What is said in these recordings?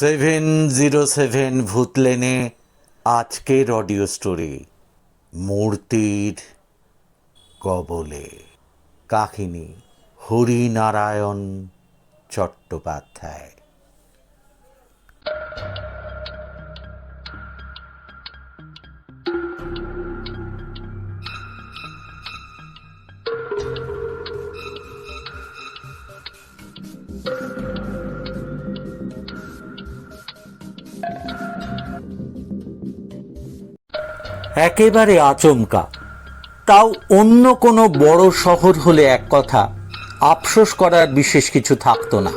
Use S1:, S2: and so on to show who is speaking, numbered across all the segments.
S1: Seven zero seven ভূতলেনে আজকের audio story মূর্তির কবলে। কাহিনী হরিনারায়ণ চট্টোপাধ্যায় একেবারে আচমকা। তাও অন্য কোনো বড় শহর হলে এক কথা, আফসোস করার বিশেষ কিছু থাকতো না।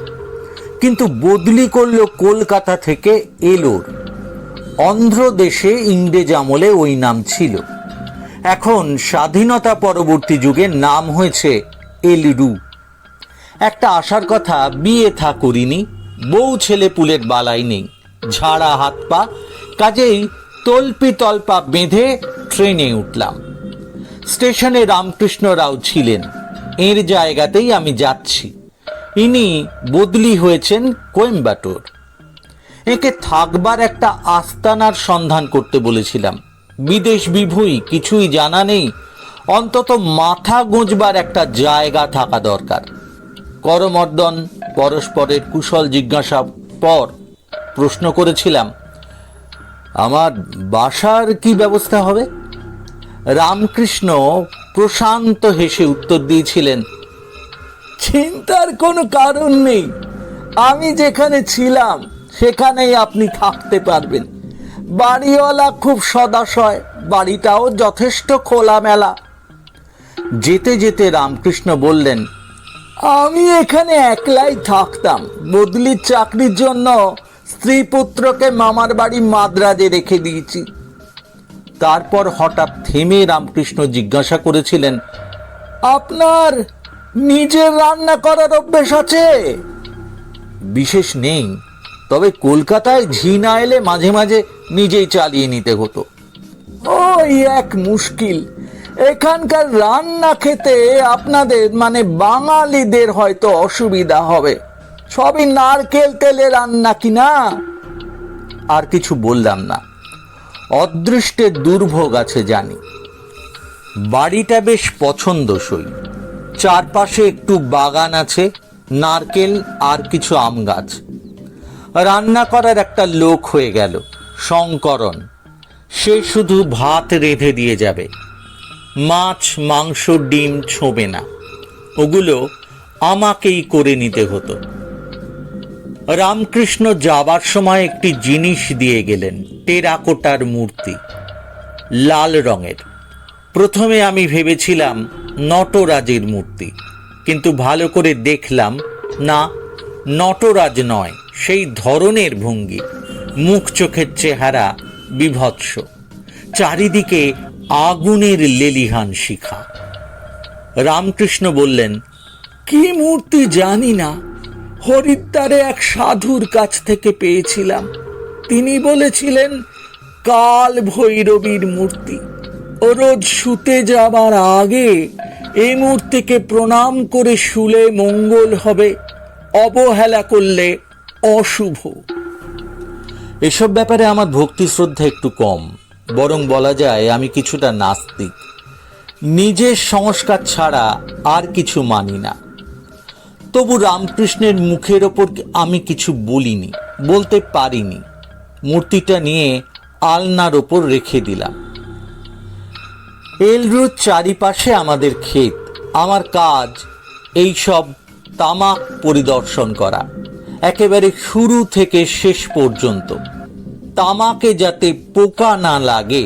S1: কিন্তু বদলি করল কলকাতা থেকে এলোর। অন্ধ্রদেশে ইংরেজ আমলে ওই নাম ছিল। এখন স্বাধীনতা পরবর্তী যুগে নাম হয়েছে এলরু। একটা আশার কথা, বিয়ে থা করিনি, বউ ছেলে পুলের বালাই নেই, ঝাড়া হাত পা, কাজেই তল্পি তল্পা বেঁধে ট্রেনে উঠলাম। স্টেশনে রামকৃষ্ণ রাও ছিলেন। এর জায়গাতেই আমি যাচ্ছি। ইনি বদলি হয়েছেন কোয়েম্বাটোর। একে থাকবার একটা আস্তানার সন্ধান করতে বলেছিলাম। বিদেশ বিভুই, কিছুই জানা নেই। অন্তত মাথা গুঁজবার একটা জায়গা থাকা দরকার। করমর্দন, পরস্পরের কুশল জিজ্ঞাসা পর প্রশ্ন করেছিলাম আমার বাসার কি ব্যবস্থা হবে? রামকৃষ্ণ প্রশান্ত হেসে উত্তর দিয়েছিলেন, চিন্তার কোনো কারণ নেই। আমি যেখানে ছিলাম, সেখানেই আপনি থাকতে পারবেন। বাড়িওয়ালা খুব সদাশয়, বাড়িটাও যথেষ্ট খোলামেলা। যেতে যেতে রামকৃষ্ণ বললেন, আমি এখানে একলাই থাকতাম। বদলির চাকরির জন্য স্ত্রী পুত্রকে মামার বাড়ি মাদ্রাজে রেখে দিয়েছি। তারপর হঠাৎ থেমে রামকৃষ্ণ জিজ্ঞাসা করেছিলেন, আপনার নিজের রান্না করার অভ্যেস আছে? বিশেষ নেই, তবে কলকাতায় ঝি না এলে মাঝে মাঝে নিজেই চালিয়ে নিতে হতো। ওই এক মুশকিল। এখানকার রান্না খেতে আপনাদের মানে বাঙালিদের হয়তো অসুবিধা হবে। সবই নারকেল তেলে রান্না কি না? আর কিছু বললাম না। অদৃষ্টের দুর্ভোগ আছে জানি। বাড়িটা বেশ পছন্দসই। চারপাশে একটু বাগান আছে, নারকেল আর কিছু আম গাছ। রান্না করার একটা লোক হয়ে গেল, শঙ্করন। সে শুধু ভাত রেঁধে দিয়ে যাবে। মাছ, মাংস, ডিম ছোঁবে না। ওগুলো আমাকেই করে নিতে হতো। রামকৃষ্ণ যাবার সময় একটি জিনিস দিয়ে গেলেন, টেরাকোটার মূর্তি, লাল রঙের। প্রথমে আমি ভেবেছিলাম নটরাজের মূর্তি, কিন্তু ভালো করে দেখলাম, না, নটরাজ নয়, সেই ধরনের ভঙ্গি, মুখ চোখের চেহারা বিভৎস, চারিদিকে আগুনের লেলিহান শিখা। রামকৃষ্ণ বললেন, কি মূর্তি জানি না হরিদ্বারে এক সাধুর কাছ থেকে পেয়েছিলাম। তিনি বলেছিলেন, কাল ভৈরবীর মূর্তি। ও রোজ শুতে যাবার আগে এই মূর্তিকে প্রণাম করে শুলে মঙ্গল হবে, অবহেলা করলে অশুভ। এসব ব্যাপারে আমার ভক্তি শ্রদ্ধা একটু কম, বরং বলা যায় আমি কিছুটা নাস্তিক। নিজের সংস্কার ছাড়া আর কিছু মানি না। তবু রামকৃষ্ণের মুখের ওপর আমি কিছু বলিনি, বলতে পারিনি। মূর্তিটা নিয়ে আলনার ওপর রেখে দিলাম। এলরোড চারিপাশে আমাদের ক্ষেত, আমার কাজ এই সব তামাক পরিদর্শন করা, একেবারে শুরু থেকে শেষ পর্যন্ত। তামাকে যাতে পোকা না লাগে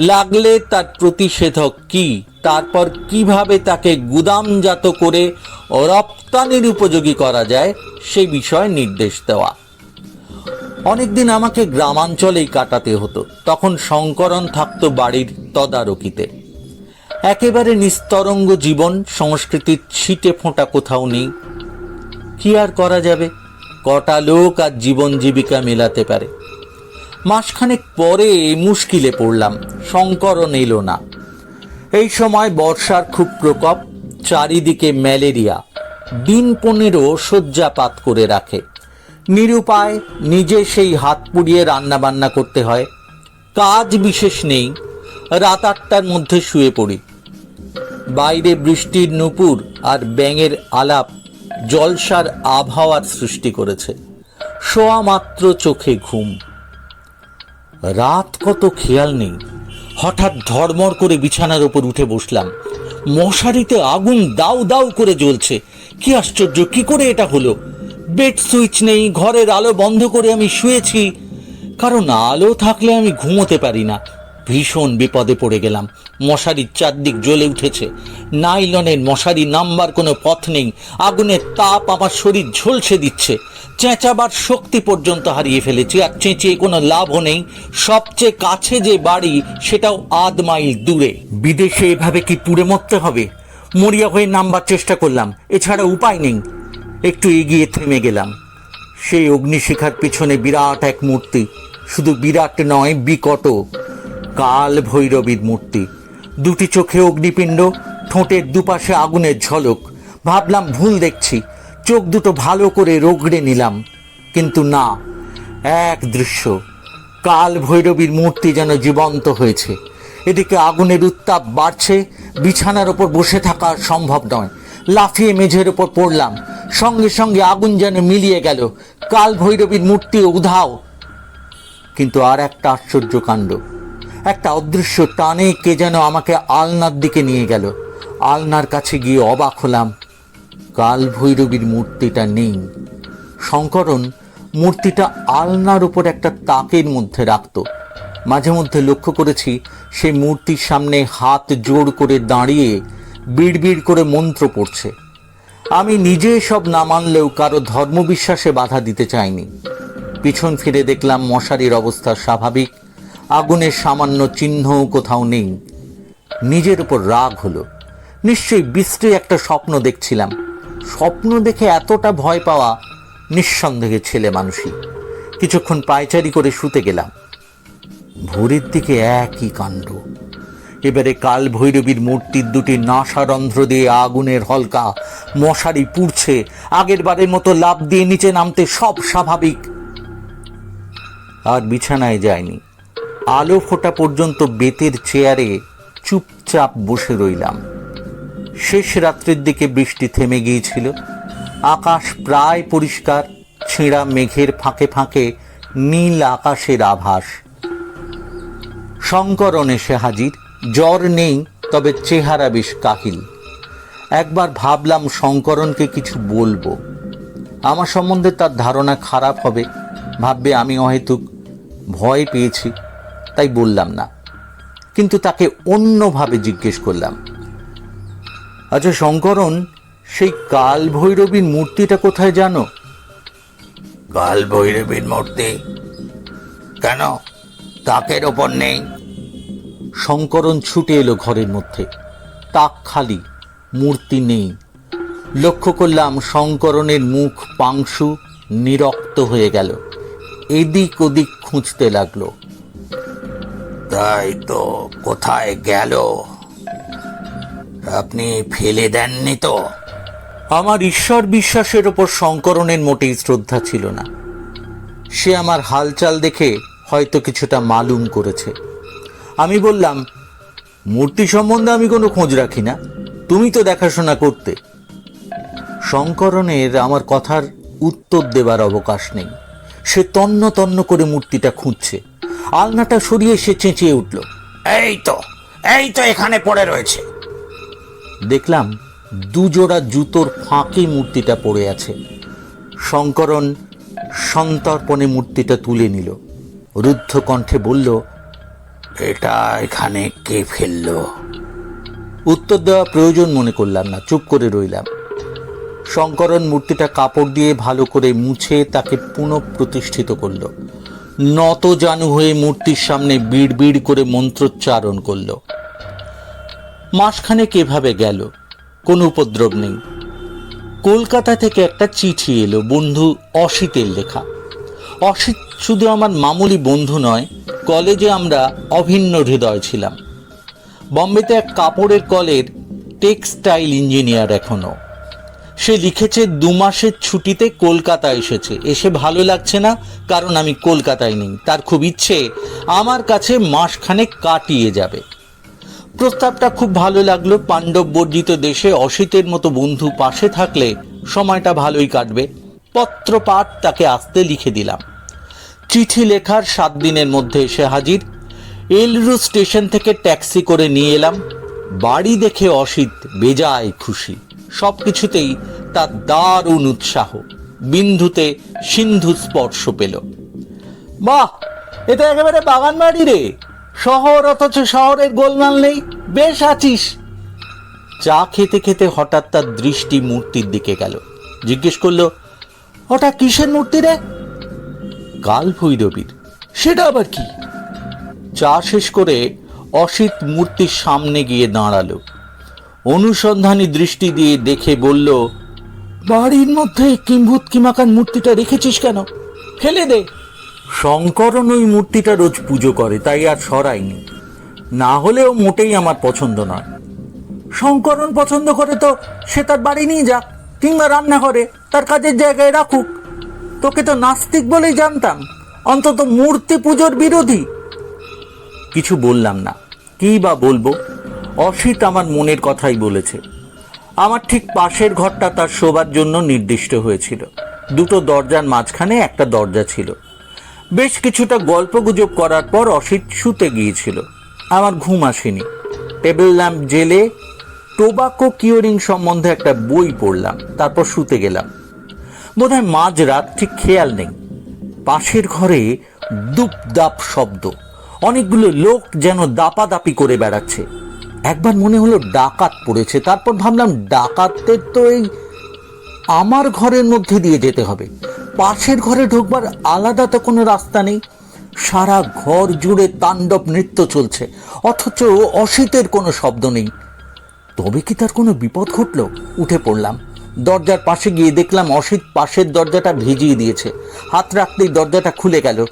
S1: লাগলে তার প্রতিষেধক কি? তারপর কীভাবে তাকে গুদামজাত করে রপ্তানির উপযোগী করা যায়? সে বিষয়ে নির্দেশ দেওয়া। অনেকদিন আমাকে গ্রামাঞ্চলেই কাটাতে হতো। তখন সংকরণ থাকতো বাড়ির তদারকিতে। একেবারে নিস্তরঙ্গ জীবন, সংস্কৃতির ছিটে ফোঁটা কোথাও নেই। কি আর করা যাবে? কটা লোক আর জীবন জীবিকা মেলাতে পারে। মাসখানেক পরে মুশকিলে পড়লাম সংকরণ এলো না। এই সময় বর্ষার খুব প্রকোপ, চারিদিকে ম্যালেরিয়া, দিন পনেরো শয্যাপাত করে রাখে। নিরুপায় নিজে সেই হাত পুড়িয়ে রান্না বান্না করতে হয়। কাজ বিশেষ নেই, রাত আটটার মধ্যে শুয়ে পড়ি। বাইরে বৃষ্টির নুপুর আর ব্যাঙের আলাপ জলসার আবহাওয়ার সৃষ্টি করেছে। শোয়া মাত্র চোখে ঘুম। রাত কত খেয়াল নেই। হঠাৎ ধর্মর করে বিছানার ওপর উঠে বসলাম। মশারিতে আগুন দাউ দাউ করে জ্বলছে। কি আশ্চর্য, কি করে এটা হলো? বেড সুইচ নেই, ঘরের আলো বন্ধ করে আমি শুয়েছি। কারণ আলো থাকলে আমি ঘুমোতে পারি না। ভীষণ বিপদে পড়ে গেলাম। মশারির চারদিক জ্বলে উঠেছে। নাইলনের মশারি নাম্বার কোনো পথ নেই। আগুনের তাপ আমার শরীর ঝলসে দিচ্ছে। চেঁচাবার শক্তি পর্যন্ত হারিয়ে ফেলেছি। আর চেঁচিয়ে কোনো লাভও নেই। সবচেয়ে কাছে যে বাড়ি, সেটাও আধ মাইল দূরে। বিদেশে এভাবে কি পুড়ে মরতে হবে? মরিয়া হয়ে নামবার চেষ্টা করলাম। এছাড়া উপায় নেই। একটু এগিয়ে থেমে গেলাম। সেই অগ্নিশিখার পিছনে বিরাট এক মূর্তি। শুধু বিরাট নয়, বিকট কাল ভৈরবীর মূর্তি। দুটি চোখে অগ্নিপিণ্ড, ঠোঁটের দুপাশে আগুনের ঝলক। ভাবলাম ভুল দেখছি, চোখ দুটো ভালো করে রোগড়ে নিলাম। কিন্তু না, এক দৃশ্য। কাল ভৈরবীর মূর্তি যেন জীবন্ত হয়েছে। এদিকে আগুনের উত্তাপ বাড়ছে, বিছানার ওপর বসে থাকা সম্ভব নয়। লাফিয়ে মেঝের ওপর পড়লাম, সঙ্গে সঙ্গে আগুন যেন মিলিয়ে গেল। কাল ভৈরবীর মূর্তি উধাও। কিন্তু আর একটা আশ্চর্য কাণ্ড। একটা অদৃশ্য টানে কে যেন আমাকে আলনার দিকে নিয়ে গেল। আলনার কাছে গিয়ে অবাক হলাম। কাল ভৈরবীর মূর্তিটা নেই। শঙ্করন মূর্তিটা আলনার উপর একটা তাকের মধ্যে রাখত। মাঝে মধ্যে লক্ষ্য করেছি সেই মূর্তির সামনে হাত জোর করে দাঁড়িয়ে বিড়বিড় করে মন্ত্র পড়ছে। আমি নিজে সব না মানলেও কারও ধর্মবিশ্বাসে বাধা দিতে চাইনি। পিছন ফিরে দেখলাম মশারির অবস্থা স্বাভাবিক। আগুনের সামান্য চিহ্নও কোথাও নেই। নিজের উপর রাগ হলো। নিশ্চয়ই বিশ্রী একটা স্বপ্ন দেখছিলাম। স্বপ্ন দেখে এতটা ভয় পাওয়া নিঃসন্দেহে ছেলে মানুষই। কিছুক্ষণ পায়চারি করে শুতে গেলাম। ভোরের দিকে একই কাণ্ড। এবারে কাল ভৈরবীর মূর্তির দুটি নাসারন্ধ্র দিয়ে আগুনের হলকা মশারি পুড়ছে। আগের বারের মতো লাভ দিয়ে নিচে নামতে সব স্বাভাবিক। আর বিছানায় যায়নি। আলো ফোটা পর্যন্ত বেতের চেয়ারে চুপচাপ বসে রইলাম। শেষ রাত্রের দিকে বৃষ্টি থেমে গিয়েছিল। আকাশ প্রায় পরিষ্কার, ছেঁড়া মেঘের ফাঁকে ফাঁকে নীল আকাশের আভাস। শঙ্করণ এসে হাজির, জ্বর নেই, তবে চেহারা বেশ কাহিল। একবার ভাবলাম শঙ্করণকে কিছু বলব। আমার সম্বন্ধে তার ধারণা খারাপ হবে, ভাববে আমি অহেতুক ভয় পেয়েছি। তাই বললাম না। কিন্তু তাকে অন্যভাবে জিজ্ঞেস করলাম আচ্ছা শঙ্করণ সেই কাল ভৈরবীর মূর্তিটা কোথায় জানো? কাল ভৈরবীর মূর্তি? কেন? তাকের ওপর নেই। শঙ্করণ ছুটে এলো ঘরের মধ্যে। তাক খালি মূর্তি নেই। লক্ষ্য করলাম শঙ্করণের মুখ পাংশু নিরক্ত হয়ে গেল। এদিক ওদিক খুঁজতে লাগল। তাই তো কোথায় গেল? আপনি ফেলে দেননি তো? আমার ঈশ্বর বিশ্বাসের ওপর শঙ্করণের মোটেই শ্রদ্ধা ছিল না। সে আমার হালচাল দেখে হয়তো কিছুটা মালুম করেছে। আমি বললাম, মূর্তি সম্বন্ধে আমি কোনো খোঁজ রাখি না। তুমি তো দেখাশোনা করতে। শঙ্করণের আমার কথার উত্তর দেবার অবকাশ নেই। সে তন্ন তন্ন করে মূর্তিটা খুঁজছে। আলনাটা সরিয়ে সে চেঁচিয়ে উঠল।
S2: এই তো এই তো এখানে পড়ে রয়েছে।
S1: দেখলাম দুজোড়া জুতোর ফাঁকে মূর্তিটা পড়ে আছে। শঙ্করণ সন্তর্পণে মূর্তিটা তুলে নিল। রুদ্ধ কণ্ঠে বলল
S2: এটা এখানে কে ফেলল?
S1: উত্তর দেওয়া প্রয়োজন মনে করলাম না চুপ করে রইলাম। শঙ্করণ মূর্তিটা কাপড় দিয়ে ভালো করে মুছে তাকে পুনঃ প্রতিষ্ঠিত করল। নত জানু হয়ে মূর্তির সামনে বিড় বিড় করে মন্ত্রোচ্চারণ করল। মাসখানেক এভাবে গেল, কোনো উপদ্রব নেই। কলকাতা থেকে একটা চিঠি এলো, বন্ধু অসিতের লেখা। অসিত শুধু আমার মামুলি বন্ধু নয়, কলেজে আমরা অভিন্ন হৃদয় ছিলাম। বম্বেতে এক কাপড়ের কলের টেক্সটাইল ইঞ্জিনিয়ার এখনও। সে লিখেছে, দু মাসের ছুটিতে কলকাতা এসেছে। এসে ভালো লাগছে না, কারণ আমি কলকাতায় নেই। তার খুব ইচ্ছে, আমার কাছে মাসখানেক কাটিয়ে যাবে। প্রস্তাবটা খুব ভালো লাগল। পাণ্ডব বর্জিত দেশে অসিতের মতো বন্ধু পাশে থাকলে সময়টা ভালোই কাটবে। পত্র পাঠ তাকে আসতে লিখে দিলাম। চিঠি লেখার সাত দিনের মধ্যে এসে হাজির। এলরু স্টেশন থেকে ট্যাক্সি করে নিয়ে এলাম। বাড়ি দেখে অসিত বেজায় খুশি। সব কিছুতেই তার দারুণ উৎসাহ। বিন্ধুতে সিন্ধু স্পর্শ পেল। বাহ এটা একেবারে বাগান বাড়ি রে। শহর অথচ শহরের গোলমাল নেই। বেশ আছিস। চা খেতে খেতে হঠাৎ তার দৃষ্টি মূর্তির দিকে গেল। জিজ্ঞেস করল, ওটা কিসের মূর্তি রে? কাল ভৈরবীর। সেটা আবার কি? চা শেষ করে অসিত মূর্তির সামনে গিয়ে দাঁড়াল। অনুসন্ধানী দৃষ্টি দিয়ে দেখে বলল, বাড়ির মধ্যে কিম্ভূত কিমাকান মূর্তিটা রেখেছিস কেন? ফেলে দে। শঙ্করন ওই মূর্তিটা রোজ পুজো করে, তাই আর সরাইনি না হলেও মোটেই আমার পছন্দ নয়। শঙ্করন পছন্দ করে তো সে তার বাড়ি নিয়ে যাক, কিংবা রান্না করে তার কাজের জায়গায় রাখুক। তোকে তো নাস্তিক বলেই জানতাম, অন্তত মূর্তি পুজোর বিরোধী। কিছু বললাম না, কী বা বলব? অসিত আমার মনের কথাই বলেছে। আমার ঠিক পাশের ঘরটা তার শোবার জন্য নির্দিষ্ট হয়েছিল। দুটো দরজার মাঝখানে একটা দরজা ছিল। বেশ কিছুটা গল্পগুজব করার পর অসিত শুতে গিয়েছিল। আমার ঘুম আসেনি। টেবিল ল্যাম্প জেলে টোবাকো কিওরিং সম্বন্ধে একটা বই পড়লাম, তারপর শুতে গেলাম। বোধহয় মাঝরাত ঠিক খেয়াল নেই। পাশের ঘরে দুপ দাপ শব্দ। অনেকগুলো লোক যেন দাপাদাপি করে বেড়াচ্ছে। একবার মনে হলো ডাকাত পড়েছে, তারপর ভাবলাম ডাকাতদের তো এই আমার ঘরের মধ্যে দিয়ে যেতে হবে। পাশের ঘরে ঢুকবার আলাদা তো কোনো রাস্তা নেই। সারা ঘর জুড়ে তাণ্ডব নৃত্য চলছে, অথচ অসিতের কোনো শব্দ নেই। তবে কি তার কোনো বিপদ ঘটলো? উঠে পড়লাম। দরজার পাশে গিয়ে দেখলাম অসিত পাশের দরজাটা ভিজিয়ে দিয়েছে। হাত রাখতেই দরজাটা খুলে গেল।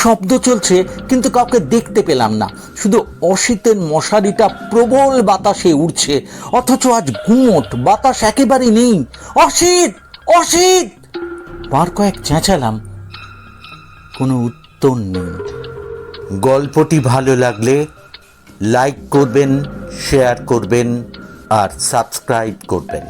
S1: শব্দ চলছে, কিন্তু কাউকে দেখতে পেলাম না। শুধু অসিতের মশারিটা প্রবল বাতাসে উড়ছে, অথচ আজ গুমট, বাতাস একেবারেই নেই। অসিত অসিত! বার কয়েক চেঁচালাম, কোনো উত্তর নেই। গল্পটি ভালো লাগলে লাইক করবেন, শেয়ার করবেন, আর সাবস্ক্রাইব করবেন।